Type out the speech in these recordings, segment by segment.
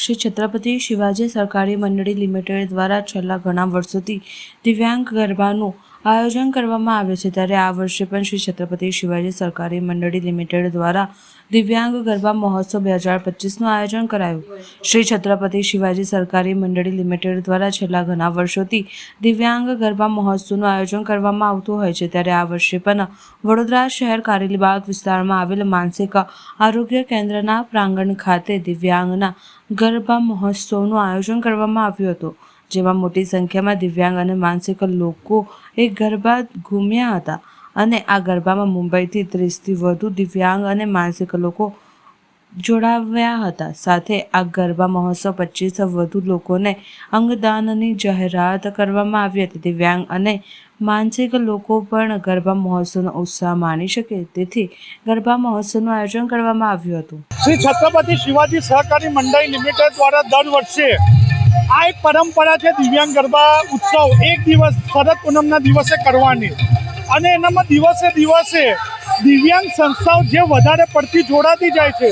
શ્રી છત્રપતિ શિવાજી સરકારી મંડળી લિમિટેડ દ્વારા છેલ્લા ઘણા વર્ષોથી દિવ્યાંગ ગરબાનું આયોજન કરવામાં આવે છે ત્યારે આ વર્ષે પણ શ્રી છત્રપતિ શિવાજી સરકારી મંડળી લિમિટેડ દ્વારા દિવ્યાંગ ગરબા મહોત્સવ બે હજાર પચીસનું આયોજન કરાયું. શ્રી છત્રપતિ શિવાજી સરકારી મંડળી લિમિટેડ દ્વારા છેલ્લા ઘણા વર્ષોથી દિવ્યાંગ ગરબા મહોત્સવનું આયોજન કરવામાં આવતું હોય છે ત્યારે આ વર્ષે પણ વડોદરા શહેર કારેલીબાગ વિસ્તારમાં આવેલ માનસિક આરોગ્ય કેન્દ્રના પ્રાંગણ ખાતે દિવ્યાંગના ગરબા મહોત્સવનું આયોજન કરવામાં આવ્યું હતું. જેમાં મોટી સંખ્યામાં દિવ્યાંગ અને માનસિક લોકો એ ગરબા ઘૂમ્યા હતા. અને આ ગરબામાં મુંબઈથી ત્રીસથી વધુ દિવ્યાંગ અને માનસિક લોકો જોડાવ્યા હતા. સાથે આ ગરબા મહોત્સવ પચીસ વધુ લોકોને અંગદાનની જાહેરાત કરવામાં આવી હતી. દિવ્યાંગ અને માનસિક લોકો પણ ગરબા મહોત્સવનો ઉત્સાહ માણી શકે તેથી ગરબા મહોત્સવનું આયોજન કરવામાં આવ્યું હતું. શ્રી છત્રપતિ શિવાજી સહકારી મંડળ લિમિટેડ દ્વારા દર વર્ષે આ એક પરંપરા છે દિવ્યાંગ ગરબા ઉત્સવ. એક દિવસ શરદ પૂનમના દિવસે કરવાની. અને એનામાં દિવસે દિવસે દિવ્યાંગ સંસ્થાઓ જે વધારે પડતી જોડાતી જાય છે,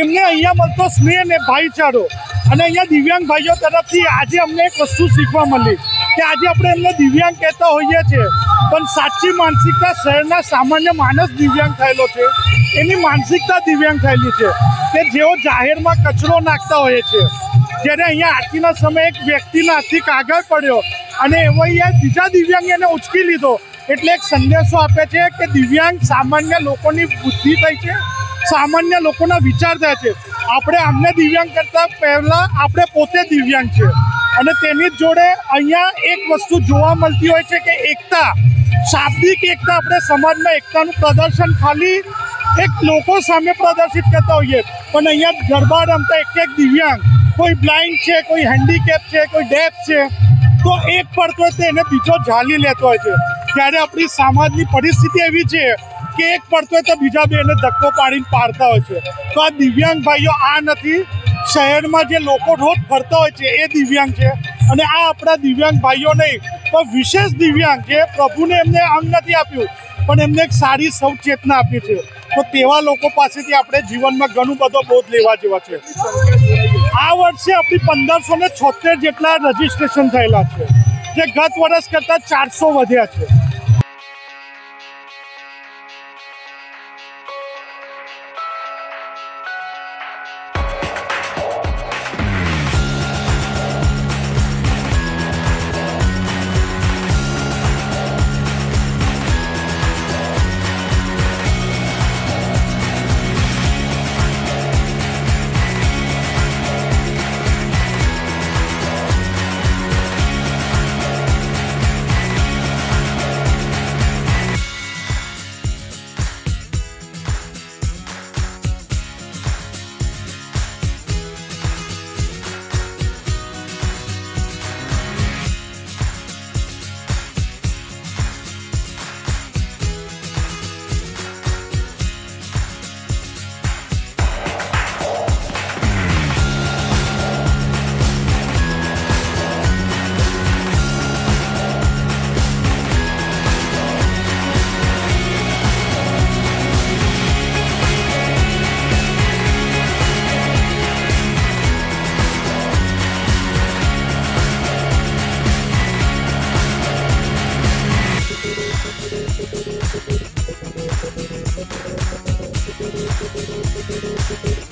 એમને અહીંયા મળતો સ્નેહ અને ભાઈચારો. અને અહીંયા દિવ્યાંગ ભાઈઓ તરફથી આજે અમને એક વસ્તુ શીખવા મળી કે આજે આપણે એમને દિવ્યાંગ કહેતા હોઈએ છીએ, પણ સાચી માનસિકતા શહેરના સામાન્ય માણસ દિવ્યાંગ થયેલો છે. એની માનસિકતા દિવ્યાંગ થયેલી છે કે જેઓ જાહેરમાં કચરો નાખતા હોય છે. જ્યારે અહીંયા આરતીના સમયે એક વ્યક્તિના હાથથી કાગળ પડ્યો અને એવો અહીંયા બીજા દિવ્યાંગ એને ઉચકી લીધો. એટલે એક સંદેશો આપે છે કે દિવ્યાંગ સામાન્ય લોકોની બુદ્ધિ થઈ છે, સામાન્ય લોકોના વિચાર થાય છે. આપણે આમને દિવ્યાંગ કરતાં પહેલાં આપણે પોતે દિવ્યાંગ છે. અને તેની જોડે અહીંયા એક વસ્તુ જોવા મળતી હોય છે કે એકતા, શાબ્દિક એકતા આપણે સમાજમાં એકતાનું પ્રદર્શન ખાલી એક લોકો સામે પ્રદર્શિત કરતા હોઈએ. પણ અહીંયા ગરબા રમતા એક એક દિવ્યાંગ. કોઈ બ્લાઇન્ડ છે, કોઈ હેન્ડીકેપ છે, કોઈ ડેફ છે. તો એક પડતો હોય તો એને બીજો ઝાલી લેતો હોય છે. જ્યારે આપણી સમાજની પરિસ્થિતિ એવી છે કે એક પડતો હોય તો બીજા બે એને ધક્કો પાડીને પાડતા હોય છે. તો આ દિવ્યાંગ ભાઈઓ આ નથી. શહેરમાં જે લોકો રોજ ફરતા હોય છે, એ દિવ્યાંગ છે. અને આ આપણા દિવ્યાંગ ભાઈઓ નહીં. પણ વિશેષ દિવ્યાંગ જે પ્રભુને એમને અંગ નથી આપ્યું, પણ એમને એક સારી સૌચેતના આપી છે. તો તેવા લોકો પાસેથી આપણે જીવનમાં ઘણું બધો બોધ લેવા જેવા છે. આ વર્ષે આપણી પંદરસો ને જેટલા રજીસ્ટ્રેશન થયેલા છે. જે ગત વર્ષ કરતાં ચારસો વધ્યા છે.